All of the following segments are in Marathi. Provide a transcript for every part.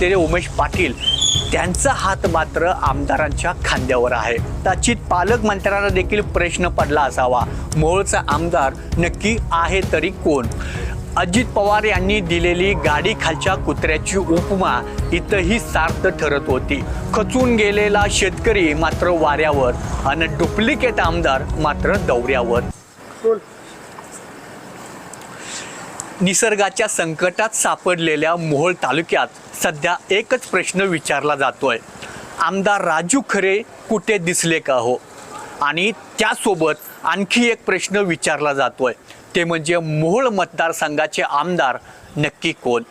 असलेले उमेश पाटील त्यांचा हात मात्र आमदारांच्या खांद्यावर आहे. कदाचित पालकमंत्र्यांना देखील प्रश्न पडला असावा. मोहोळचा आमदार नक्की आहे तरी कोण? अजित पवार यांनी दिलेली गाडी खालच्या कुत्र्याची उपमा इथंही सार्थ ठरत होती. खचून गेलेला शेतकरी मात्र वाऱ्यावर आणि डुप्लिकेट आमदार मात्र दौऱ्यावर. निसर्गाच्या संकटात सापडलेल्या मोहोळ तालुक्यात सध्या एकच प्रश्न विचारला जातोय. आमदार राजू खरे कुठे दिसले का हो? आणि त्यासोबत आणखी एक प्रश्न विचारला जातोय. ते म्हणजे मोहोळ मतदारसंघाचे आमदार नक्की कोण?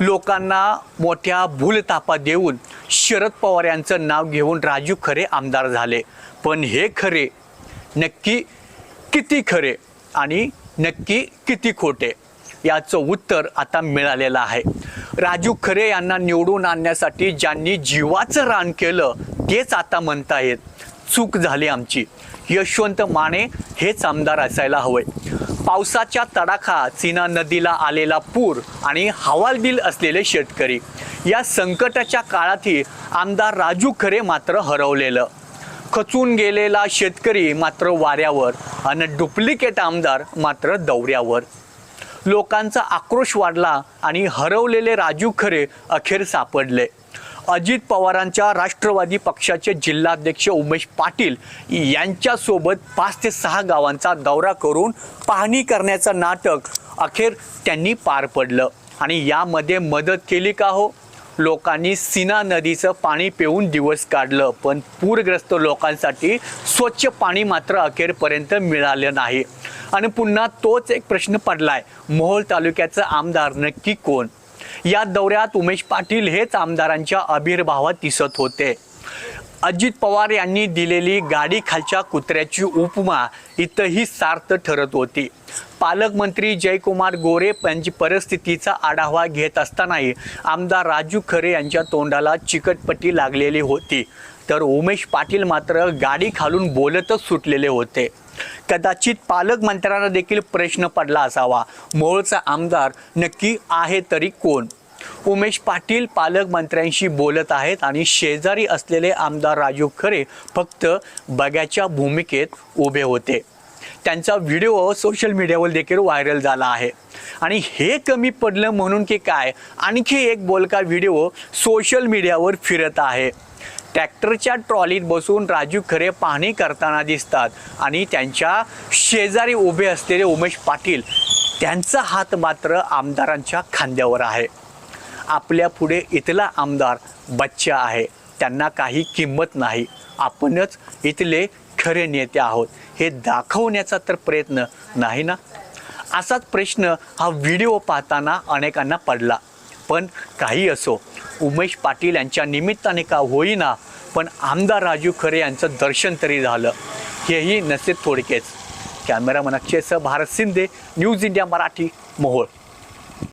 लोकांना मोठ्या भूलतापा देऊन शरद पवार यांचं नाव घेऊन राजू खरे आमदार झाले. पण हे खरे नक्की किती खरे आणि नक्की किती खोटे? याचं उत्तर आता मिळालेलं आहे. राजू खरे यांना निवडून आणण्यासाठी ज्यांनी जीवाचं रान केलं तेच आता म्हणतायत चूक झाली आमची. यशवंत माने हेच आमदार असायला हवे. पावसाच्या तडाखा चीना नदीला आलेला पूर आणि हवालदिल असलेले शेतकरी या संकटाच्या काळातही आमदार राजू खरे मात्र हरवलेलं. खचून गेलेला शेतकरी मात्र वाऱ्यावर आणि डुप्लिकेट आमदार मात्र दौऱ्यावर. लोकांचा आक्रोश वाढला आणि हरवलेले राजू खरे अखेर सापडले. अजित पवारांच्या राष्ट्रवादी पक्षाचे जिल्हाध्यक्ष उमेश पाटील यांच्यासोबत पाच ते सहा गावांचा दौरा करून पाहणी करण्याचं नाटक अखेर त्यांनी पार पडलं. आणि यामध्ये मदत केली का हो? लोकांनी सीना नदीचं पाणी पिऊन दिवस काढलं पण पूरग्रस्त लोकांसाठी स्वच्छ पाणी मात्र अखेरपर्यंत मिळालं नाही. आणि पुन्हा तोच एक प्रश्न पडलाय. मोहोळ तालुक्याचं आमदार नक्की कोण? या दौऱ्यात उमेश पाटील हेच आमदारांच्या आविर्भावात दिसत होते. अजित पवार यांनी दिलेली गाडी खालच्या कुत्र्याची उपमा इथंही सार्थ ठरत होती. पालकमंत्री जयकुमार गोरे यांची परिस्थितीचा आढावा घेत असतानाही आमदार राजू खरे यांच्या तोंडाला चिकटपट्टी लागलेली होती. तर उमेश पाटील मात्र गाडी खालून बोलतच सुटलेले होते. कदाचित पालकमंत्र्यांना देखील प्रश्न पडला असावा. मूळचा आमदार नक्की आहे तरी कोण? उमेश पाटील पालकमंत्र्यांशी बोलत आहेत आणि शेजारी असलेले आमदार राजू खरे फक्त बग्याच्या भूमिकेत उभे होते. त्यांचा व्हिडिओ सोशल मीडियावर देखील व्हायरल झाला आहे. आणि हे कमी पडलं म्हणून की काय? आणखी एक बोलका व्हिडिओ सोशल मीडियावर फिरत आहे. ट्रॅक्टरच्या ट्रॉलीत बसून राजू खरे पाहणी करताना दिसतात. आणि त्यांच्या शेजारी उभे असलेले उमेश पाटील त्यांचा हात मात्र आमदारांच्या खांद्यावर आहे. आपल्या पुढे इथला आमदार बच्चा आहे. त्यांना काही किंमत नाही. आपणच इथले खरे नेते आहोत. हे दाखवण्याचा तर प्रयत्न नाही ना? असाच प्रश्न हा व्हिडिओ पाहताना अनेकांना पडला. पण काही असो. उमेश पाटील यांच्या निमित्ताने का होईना पण आमदार राजू खरे यांचं दर्शन तरी झालं. हेही नसेल थोडकेच कॅमेरामन अक्षयसह भारत शिंदे न्यूज इंडिया मराठी मोहोळ.